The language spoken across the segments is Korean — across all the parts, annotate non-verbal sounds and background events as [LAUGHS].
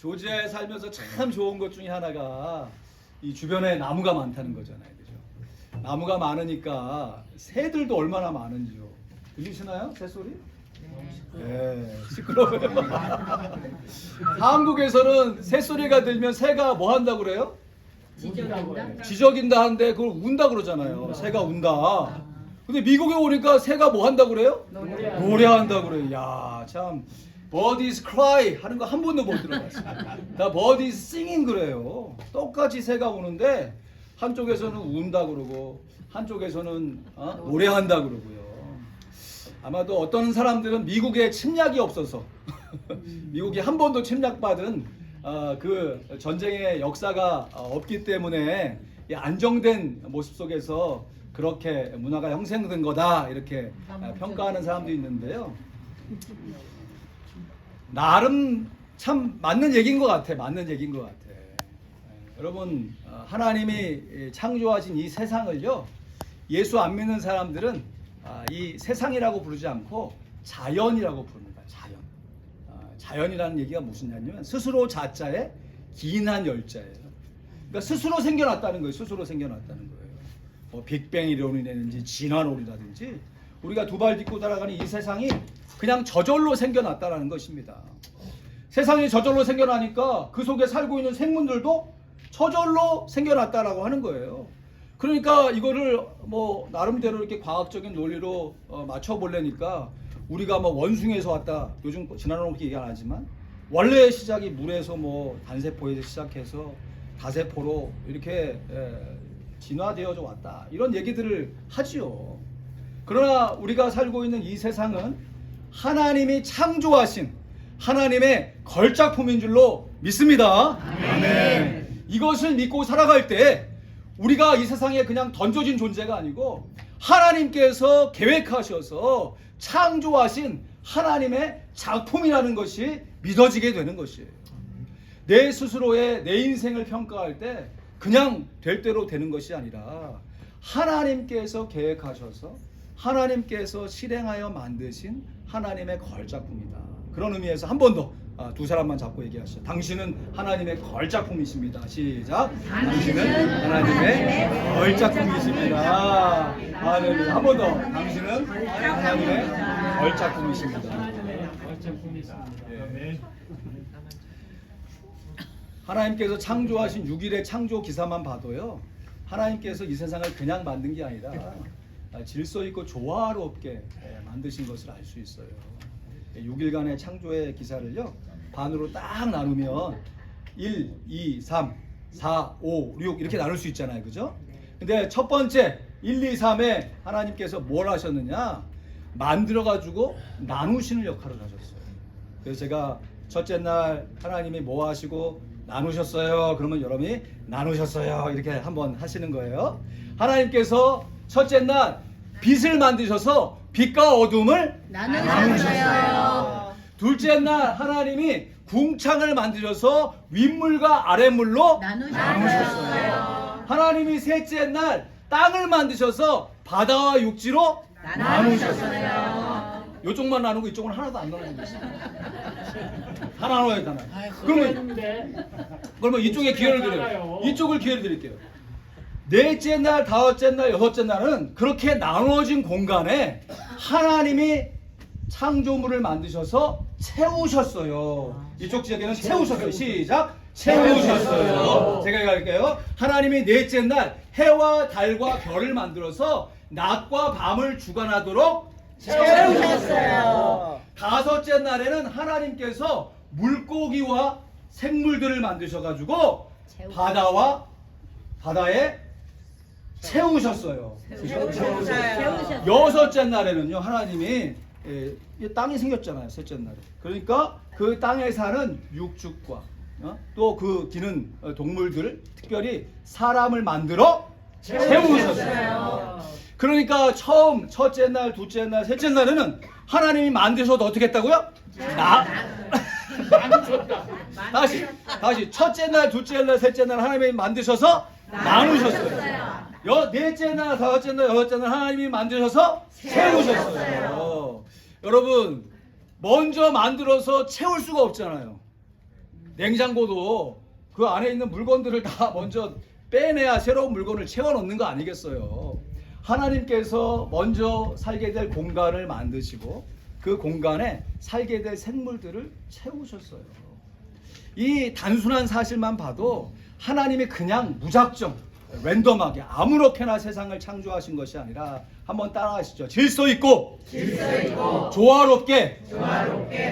조지아에 살면서 참 좋은 것 중에 하나가 이 주변에 나무가 많다는 거잖아요. 그죠? 나무가 많으니까 새들도 얼마나 많은지요. 들리시나요? 새 소리? 네, 시끄러워요. [LAUGHS] 한국에서는 새 소리가 들면 새가 뭐 한다고 그래요? 지적인다. 지적인다 하는데 그걸 운다 그러잖아요. 새가 운다. 근데 미국에 오니까 새가 뭐 한다 그래요? 노래한다. 노래한다 그래요. 야, 참 birds cry 하는 거 한 번도 못 들어봤어요. 다 birds singing 그래요. 똑같이 새가 우는데 한쪽에서는 운다 그러고 한쪽에서는 어? 노래한다 그러고요. 아마도 어떤 사람들은 미국에 침략이 없어서 [LAUGHS] 미국이 한 번도 침략받은 어, 그 전쟁의 역사가 어, 없기 때문에 이 안정된 모습 속에서 그렇게 문화가 형성된 거다 이렇게 어, 평가하는 사람도 있는데요. 나름 참 맞는 얘기인 것 같아. 맞는 얘기인 것 같아. 예, 여러분 어, 하나님이 창조하신 이 세상을요 예수 안 믿는 사람들은 아, 이 세상이라고 부르지 않고 자연이라고 부릅니다. 자연. 아, 자연이라는 얘기가 무슨 얘기냐면 스스로 자자에 기인한 열자예요. 그러니까 스스로 생겨났다는 거예요. 스스로 생겨났다는 거예요. 뭐 빅뱅 이론이라든지 진화론이라든지 우리가 두 발 딛고 따라가는 이 세상이 그냥 저절로 생겨났다라는 것입니다. 세상이 저절로 생겨나니까 그 속에 살고 있는 생물들도 저절로 생겨났다라고 하는 거예요. 그러니까 이거를 뭐 나름대로 이렇게 과학적인 논리로 어, 맞춰보려니까 우리가 뭐 원숭이에서 왔다 요즘 지난번 그렇게 얘기 안 하지만 원래 시작이 물에서 뭐 단세포에서 시작해서 다세포로 이렇게 에, 진화되어져 왔다 이런 얘기들을 하지요. 그러나 우리가 살고 있는 이 세상은 하나님이 창조하신 하나님의 걸작품인 줄로 믿습니다. 아멘. 이것을 믿고 살아갈 때 우리가 이 세상에 그냥 던져진 존재가 아니고 하나님께서 계획하셔서 창조하신 하나님의 작품이라는 것이 믿어지게 되는 것이에요. 내 스스로의 내 인생을 평가할 때 그냥 될 대로 되는 것이 아니라 하나님께서 계획하셔서 하나님께서 실행하여 만드신 하나님의 걸작품이다. 그런 의미에서 한 번 더 두 사람만 잡고 얘기하시죠. 당신은 하나님의 걸작품이십니다. 시작. 당신은 하나님의 걸작품이십니다. 할렐루야. 한번 더. 당신은 하나님의 걸작품이십니다. 예. 하나님께서 창조하신 6일의 창조 기사만 봐도요. 하나님께서 이 세상을 그냥 만든 게 아니라 아, 질서 있고 조화롭게 예, 만드신 것을 알 수 있어요. 6일간의 창조의 기사를요. 반으로 딱 나누면 1, 2, 3, 4, 5, 6 이렇게 나눌 수 있잖아요. 그죠? 근데 첫 번째 1, 2, 3에 하나님께서 뭘 하셨느냐? 만들어 가지고 나누시는 역할을 하셨어요. 그래서 제가 첫째 날 하나님이 뭐 하시고 나누셨어요. 그러면 여러분이 나누셨어요. 이렇게 한번 하시는 거예요. 하나님께서 첫째 날 빛을 만드셔서 빛과 어둠을 나누셨어요. 둘째 날 하나님이 궁창을 만드셔서 윗물과 아랫물로 나누셨어요. 하나님이 셋째 날 땅을 만드셔서 바다와 육지로 나누셨어요. 이쪽만 나누고 이쪽은 하나도 안 나누는 거지. 다 나눠야 다 나눠. 그러면 그러면 이쪽에 기회를 드려요. 이쪽을 기회를 드릴게요. 넷째 날, 다섯째 날, 여섯째 날은 그렇게 나누어진 공간에 하나님이 창조물을 만드셔서 채우셨어요. 이쪽 지역에는 채우셨어요. 시작. 채우셨어요. 제가 얘기할게요. 하나님이 넷째 날 해와 달과 별을 만들어서 낮과 밤을 주관하도록 채우셨어요. 다섯째 날에는 하나님께서 물고기와 생물들을 만드셔가지고 바다와 바다에 채우셨어요. 채우셨어요. 여섯째 날에는요 하나님이 예, 이 땅이 생겼잖아요 셋째 날에 그러니까 그 땅에 사는 육축과 어? 또그 기는 어, 동물들 특별히 사람을 만들어 채우셨어요 그러니까 처음 첫째 날 둘째 날 셋째 날에는 하나님이 만드셔도 어떻게 했다고요? 나 다시 다시 첫째 날 둘째 날 셋째 날 하나님이 만드셔서 나누셨어요 여 넷째 날, 다섯째 날, 여섯째 날 하나님이 만드셔서 채우셨어요. 여러분 먼저 만들어서 채울 수가 없잖아요. 냉장고도 그 안에 있는 물건들을 다 먼저 빼내야 새로운 물건을 채워 넣는 거 아니겠어요? 하나님께서 먼저 살게 될 공간을 만드시고 그 공간에 살게 될 생물들을 채우셨어요. 이 단순한 사실만 봐도 하나님이 그냥 무작정 랜덤하게 아무렇게나 세상을 창조하신 것이 아니라 한번 따라하시죠. 질서 있고, 조화롭게,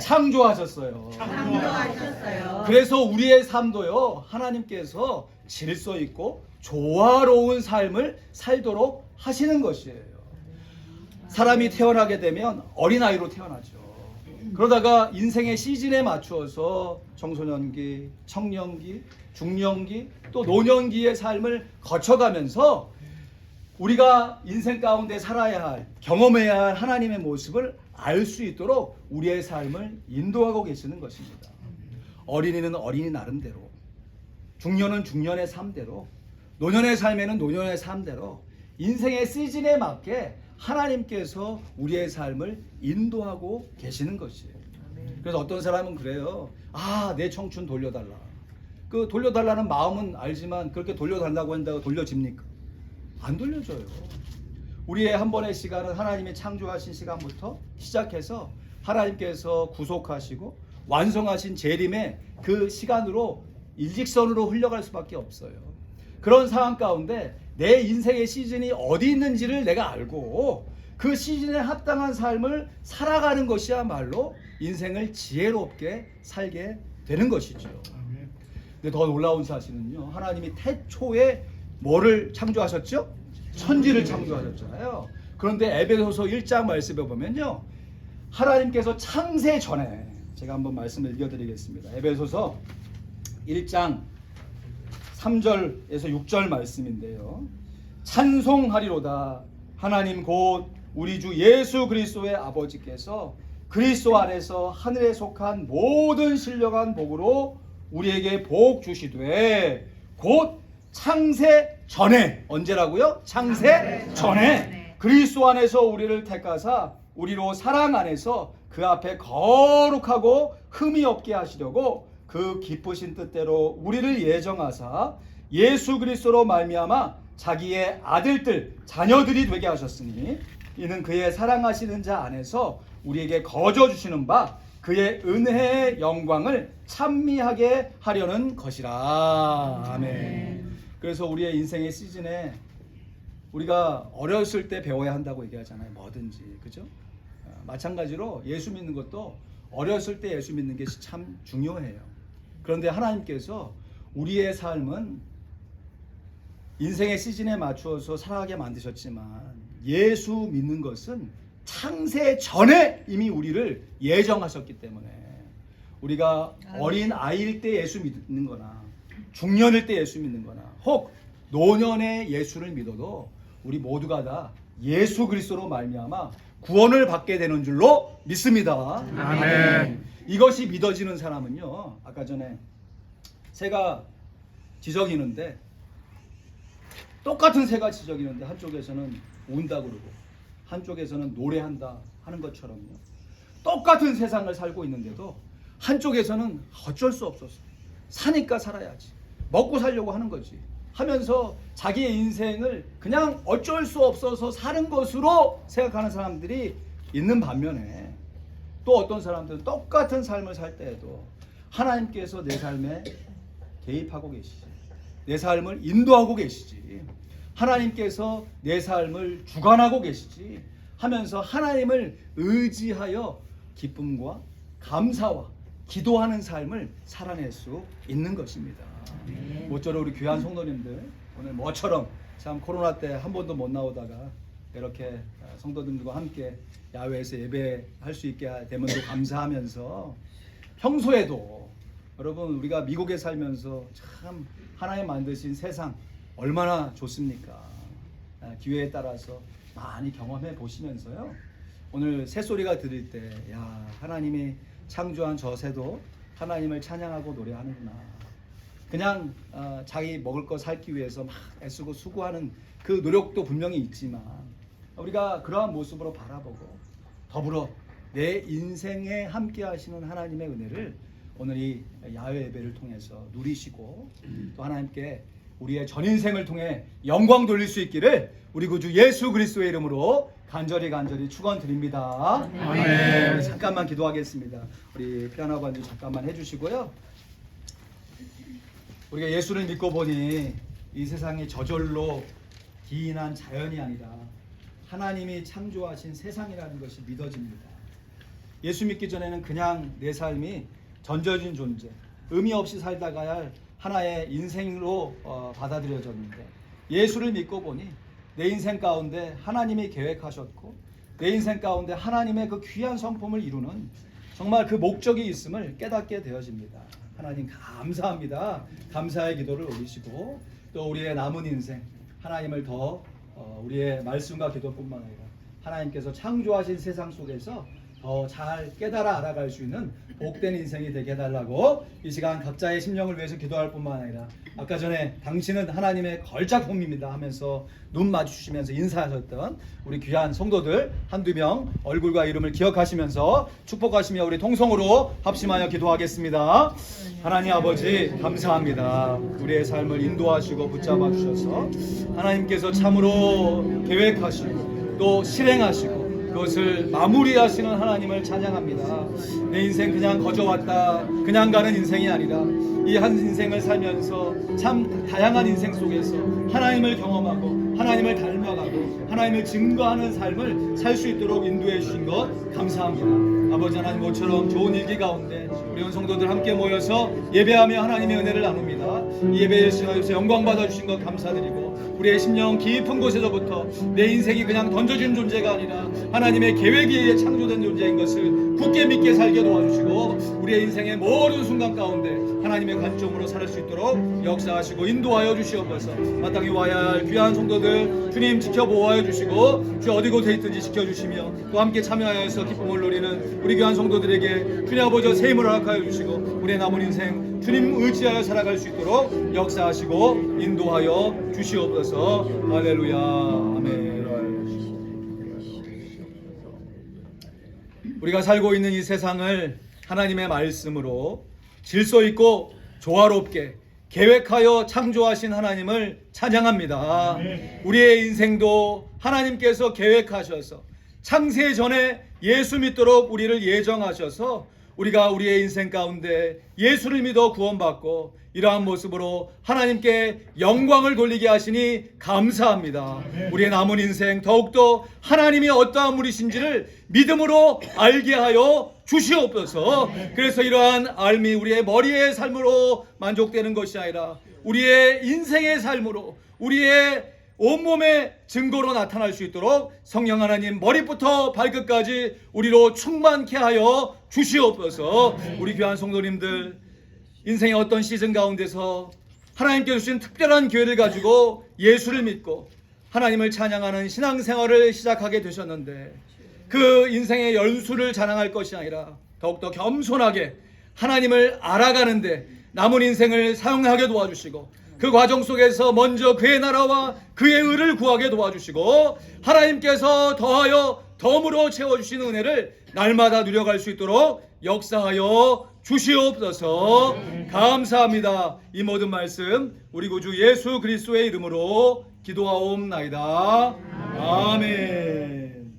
창조하셨어요. 창조하셨어요. 그래서 우리의 삶도요 하나님께서 질서 있고 조화로운 삶을 살도록 하시는 것이에요. 사람이 태어나게 되면 어린아이로 태어나죠. 그러다가 인생의 시즌에 맞추어서 청소년기, 청년기, 중년기, 또 노년기의 삶을 거쳐가면서 우리가 인생 가운데 살아야 할, 경험해야 할 하나님의 모습을 알 수 있도록 우리의 삶을 인도하고 계시는 것입니다. 어린이는 어린이 나름대로, 중년은 중년의 삶대로, 노년의 삶에는 노년의 삶대로 인생의 시즌에 맞게 하나님께서 우리의 삶을 인도하고 계시는 것이에요. 그래서 어떤 사람은 그래요. 아, 내 청춘 돌려달라. 그 돌려달라는 마음은 알지만 그렇게 돌려달라고 한다고 돌려집니까? 안 돌려줘요. 우리의 한 번의 시간은 하나님이 창조하신 시간부터 시작해서 하나님께서 구속하시고 완성하신 재림의 그 시간으로 일직선으로 흘러갈 수밖에 없어요. 그런 상황 가운데 내 인생의 시즌이 어디 있는지를 내가 알고 그 시즌에 합당한 삶을 살아가는 것이야말로 인생을 지혜롭게 살게 되는 것이죠. 근데 더 놀라운 사실은요. 하나님이 태초에 뭐를 창조하셨죠? 천지를 창조하셨잖아요. 그런데 에베소서 1장 말씀에 보면요. 하나님께서 창세 전에 제가 한번 말씀을 읽어드리겠습니다. 에베소서 1장 3절에서 6절 말씀인데요. 찬송하리로다 하나님 곧 우리 주 예수 그리스도의 아버지께서 그리스도 안에서 하늘에 속한 모든 신령한 복으로 우리에게 복 주시되 곧 창세 전에 언제라고요? 창세 전에 그리스도 안에서 우리를 택하사 우리로 사랑 안에서 그 앞에 거룩하고 흠이 없게 하시려고 그 기쁘신 뜻대로 우리를 예정하사 예수 그리스도로 말미암아 자기의 아들들 자녀들이 되게 하셨으니 이는 그의 사랑하시는 자 안에서 우리에게 거저 주시는 바 그의 은혜의 영광을 찬미하게 하려는 것이라 아멘. 그래서 우리의 인생의 시즌에 우리가 어렸을 때 배워야 한다고 얘기하잖아요. 뭐든지 그죠? 어, 마찬가지로 예수 믿는 것도 어렸을 때 예수 믿는 게 참 중요해요. 그런데 하나님께서 우리의 삶은 인생의 시즌에 맞추어서 살아가게 만드셨지만 예수 믿는 것은 창세 전에 이미 우리를 예정하셨기 때문에 우리가 어린 아이일 때 예수 믿는 거나 중년일 때 예수 믿는 거나 혹 노년에 예수를 믿어도 우리 모두가 다 예수 그리스도로 말미암아 구원을 받게 되는 줄로 믿습니다. 아멘. 이것이 믿어지는 사람은요. 아까 전에 새가 지저귀는데 똑같은 새가 지저귀는데 한쪽에서는 운다 그러고 한쪽에서는 노래한다 하는 것처럼요. 똑같은 세상을 살고 있는데도 한쪽에서는 어쩔 수 없었어. 사니까 살아야지. 먹고 살려고 하는 거지. 하면서 자기의 인생을 그냥 어쩔 수 없어서 사는 것으로 생각하는 사람들이 있는 반면에 또 어떤 사람들은 똑같은 삶을 살 때에도 하나님께서 내 삶에 개입하고 계시지. 내 삶을 인도하고 계시지. 하나님께서 내 삶을 주관하고 계시지. 하면서 하나님을 의지하여 기쁨과 감사와 기도하는 삶을 살아낼 수 있는 것입니다. 모쪼록 우리 귀한 성도님들 오늘 뭐처럼 참 코로나 때 한 번도 못 나오다가 이렇게 성도님들과 함께 야외에서 예배할 수 있게 되면도 감사하면서 평소에도 여러분 우리가 미국에 살면서 참 하나님 만드신 세상 얼마나 좋습니까? 아, 기회에 따라서 많이 경험해 보시면서요. 오늘 새소리가 들릴 때, 야, 하나님이 창조한 저 새도 하나님을 찬양하고 노래하는구나. 그냥 어, 자기 먹을 거 살기 위해서 막 애쓰고 수고하는 그 노력도 분명히 있지만 우리가 그러한 모습으로 바라보고 더불어 내 인생에 함께 하시는 하나님의 은혜를 오늘 이 야외 예배를 통해서 누리시고 또 하나님께 우리의 전 인생을 통해 영광 돌릴 수 있기를 우리 구주 예수 그리스도의 이름으로 간절히 간절히 축원드립니다. 아멘. 우리 잠깐만 기도하겠습니다. 우리 피아노 반주 잠깐만 해주시고요. 우리가 예수를 믿고 보니 이 세상이 저절로 기인한 자연이 아니라 하나님이 창조하신 세상이라는 것이 믿어집니다. 예수 믿기 전에는 그냥 내 삶이 전져진 존재, 의미 없이 살다가야 할 하나의 인생으로 어, 받아들여졌는데 예수를 믿고 보니 내 인생 가운데 하나님이 계획하셨고 내 인생 가운데 하나님의 그 귀한 성품을 이루는 정말 그 목적이 있음을 깨닫게 되어집니다. 하나님 감사합니다. 감사의 기도를 올리시고 또 우리의 남은 인생 하나님을 더 어, 우리의 말씀과 기도뿐만 아니라 하나님께서 창조하신 세상 속에서 더 잘 깨달아 알아갈 수 있는 복된 인생이 되게 해달라고 이 시간 각자의 심령을 위해서 기도할 뿐만 아니라 아까 전에 당신은 하나님의 걸작품입니다 하면서 눈 마주치면서 인사하셨던 우리 귀한 성도들 한두 명 얼굴과 이름을 기억하시면서 축복하시며 우리 통성으로 합심하여 기도하겠습니다. 하나님 아버지 감사합니다. 우리의 삶을 인도하시고 붙잡아 주셔서 하나님께서 참으로 계획하시고 또 실행하시고 그것을 마무리하시는 하나님을 찬양합니다. 내 인생 그냥 거저 왔다 그냥 가는 인생이 아니라 이 한 인생을 살면서 참 다양한 인생 속에서 하나님을 경험하고 하나님을 닮아가고 하나님을 증거하는 삶을 살 수 있도록 인도해 주신 것 감사합니다. 아버지 하나님 모처럼 좋은 일기 가운데 우리 온 성도들 함께 모여서 예배하며 하나님의 은혜를 나눕니다. 이 예배의 시간에서 영광 받아 주신 것 감사드리고 우리의 심령 깊은 곳에서부터 내 인생이 그냥 던져진 존재가 아니라 하나님의 계획에 의해 창조된 존재인 것을 굳게 믿게 살게 도와주시고 우리의 인생의 모든 순간 가운데 하나님의 관점으로 살수 있도록 역사하시고 인도하여 주시옵소서. 마땅히 와야 할 귀한 성도들 주님 지켜보호하여 주시고 주 어디 곳에 있든지 지켜주시며 또 함께 참여하여서 기쁨을 누리는 우리 귀한 성도들에게 주님 아버지 새 힘을 허락하여 주시고 우리의 남은 인생 주님 의지하여 살아갈 수 있도록 역사하시고 인도하여 주시옵소서. 할렐루야. 아멘. 우리가 살고 있는 이 세상을 하나님의 말씀으로 질서 있고 조화롭게 계획하여 창조하신 하나님을 찬양합니다. 우리의 인생도 하나님께서 계획하셔서 창세 전에 예수 믿도록 우리를 예정하셔서 우리가 우리의 인생 가운데 예수를 믿어 구원받고 이러한 모습으로 하나님께 영광을 돌리게 하시니 감사합니다. 우리의 남은 인생 더욱더 하나님이 어떠한 분이신지를 믿음으로 알게 하여 주시옵소서. 그래서 이러한 알미 우리의 머리의 삶으로 만족되는 것이 아니라 우리의 인생의 삶으로 우리의 온몸의 증거로 나타날 수 있도록 성령 하나님 머리부터 발끝까지 우리로 충만케 하여 주시옵소서. 우리 귀한 성도님들 인생의 어떤 시즌 가운데서 하나님께 주신 특별한 기회를 가지고 예수를 믿고 하나님을 찬양하는 신앙생활을 시작하게 되셨는데 그 인생의 연수를 자랑할 것이 아니라 더욱더 겸손하게 하나님을 알아가는데 남은 인생을 사용하게 도와주시고 그 과정 속에서 먼저 그의 나라와 그의 의를 구하게 도와주시고 하나님께서 더하여 덤으로 채워주시는 은혜를 날마다 누려갈 수 있도록 역사하여 주시옵소서. 감사합니다. 이 모든 말씀 우리 구주 예수 그리스도의 이름으로 기도하옵나이다. 아멘